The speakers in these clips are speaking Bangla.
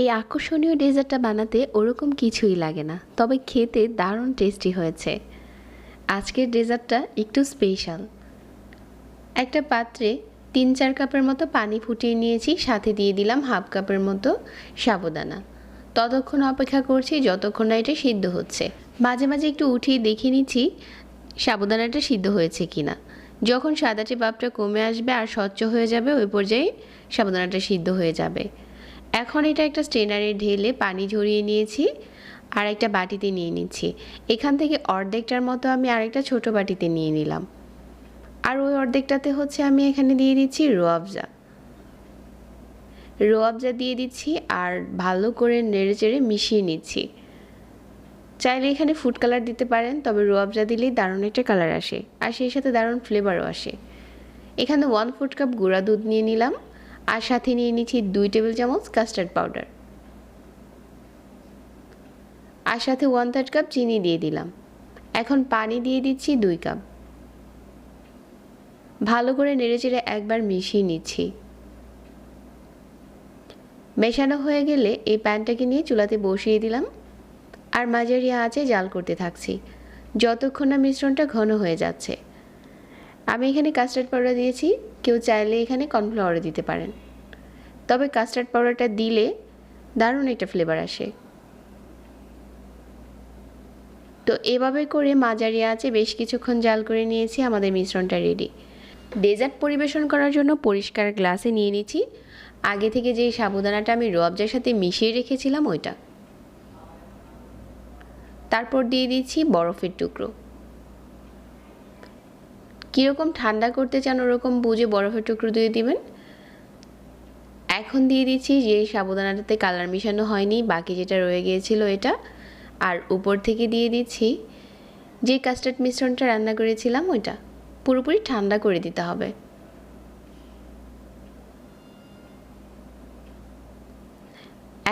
এই আকর্ষণীয় ডেজার্টটা বানাতে ওরকম কিছুই লাগে না, তবে খেতে দারুণ টেস্টি হয়েছে। আজকের ডেজার্টটা একটু স্পেশাল একটা পাত্রে তিন চার কাপের মতো পানি ফুটিয়ে নিয়েছি, সাথে দিয়ে দিলাম হাফ কাপের মতো সাবুদানা। ততক্ষণ অপেক্ষা করছি যতক্ষণ না এটা সিদ্ধ হচ্ছে। মাঝে মাঝে একটু উঠিয়ে দেখে নিচ্ছি সাবুদানাটা সিদ্ধ হয়েছে কিনা। যখন সাদাটি ভাবটা কমে আসবে আর স্বচ্ছ হয়ে যাবে, ওই পর্যায়ে সাবুদানাটা সিদ্ধ হয়ে যাবে। এখন এটা একটা স্ট্রেনারে ঢেলে পানি ঝরিয়ে নিয়েছি আর একটা বাটিতে নিয়ে নিচ্ছি। এখান থেকে অর্ধেকটার মতো আমি আরেকটা ছোট বাটিতে নিয়ে নিলাম। আর ওই অর্ধেকটাতে হচ্ছে আমি এখানে দিয়ে দিচ্ছি রোয়াবজা। রোয়াবজা দিয়ে দিচ্ছি আর ভালো করে নেড়ে চেড়ে মিশিয়ে নিচ্ছি। চাইলে এখানে ফুড কালার দিতে পারেন, তবে রোয়াবজা দিলেই দারুণ একটা কালার আসে। আর সেই সাথে দারুণ ফ্লেভারও আসে। এখানে ওয়ান ফুড কাপ গুঁড়া দুধ নিয়ে নিলাম। আর সাথে নিয়ে নিচ্ছি দুই টেবিল চামচ কাস্টার্ড পাউডার। আর সাথে ওয়ান থার্ড কাপ চিনি দিয়ে দিলাম। এখন পানি দিয়ে দিচ্ছি দুই কাপ ভালো করে নেড়েচেড়ে একবার মিশিয়ে নিচ্ছি। মেশানো হয়ে গেলে এই প্যানটাকে নিয়ে চুলাতে বসিয়ে দিলাম। আর মাঝারি আঁচে জাল করতে থাকছি। যতক্ষণ না মিশ্রণটা ঘন হয়ে যাচ্ছে। আমি এখানে কাস্টার্ড পাউডার দিয়েছি। কেউ চাইলে এখানে কর্নফ্লাওয়ারও দিতে পারেন। তবে কাস্টার্ড পাউডারটা দিলে দারুণ একটা ফ্লেভার আসে। তো এভাবে করে মাঝারি আছে বেশ কিছুক্ষণ জাল করে নিয়েছি, আমাদের মিশ্রণটা রেডি ডেজার্ট পরিবেশন করার জন্য পরিষ্কার গ্লাসে নিয়ে নিচ্ছি। আগে থেকে যেই সাবুদানাটা আমি রোয়াবজার সাথে মিশিয়ে রেখেছিলাম, ওইটা। তারপর দিয়ে দিচ্ছি বরফের টুকরো। কীরকম ঠান্ডা করতে চান, ওরকম বুঝে বরফের টুকরো দিয়ে দিবেন। এখন দিয়ে দিচ্ছি যে সাবুদানাটাতে কালার মিশানো হয়নি, বাকি যেটা রয়ে গিয়েছিল এটা। আর উপর থেকে দিয়ে দিচ্ছি যে কাস্টার্ড মিশ্রণটা রান্না করেছিলাম, ওইটা পুরোপুরি ঠান্ডা করে দিতে হবে।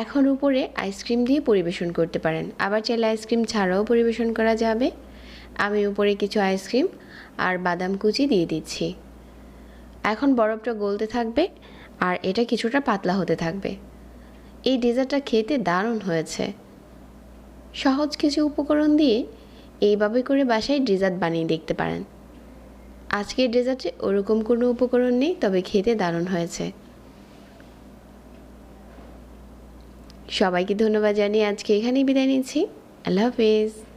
এখন উপরে আইসক্রিম দিয়ে পরিবেশন করতে পারেন। আবার চাইলে আইসক্রিম ছাড়াও পরিবেশন করা যাবে। আমি উপরে কিছু আইসক্রিম আর বাদাম কুচি দিয়ে দিচ্ছি। এখন বরফটা গলতে থাকবে আর এটা কিছুটা পাতলা হতে থাকবে। এই ডেজার্টটা খেতে দারুণ হয়েছে। সহজ কিছু উপকরণ দিয়ে এইভাবে করে বাসায় ডেজার্ট বানিয়ে দেখতে পারেন। আজকের ডেজার্টে ওরকম কোনো উপকরণ নেই, তবে খেতে দারুণ হয়েছে। সবাইকে ধন্যবাদ জানিয়ে আজকে এখানেই বিদায় নিচ্ছি। আল্লাহ হাফিজ।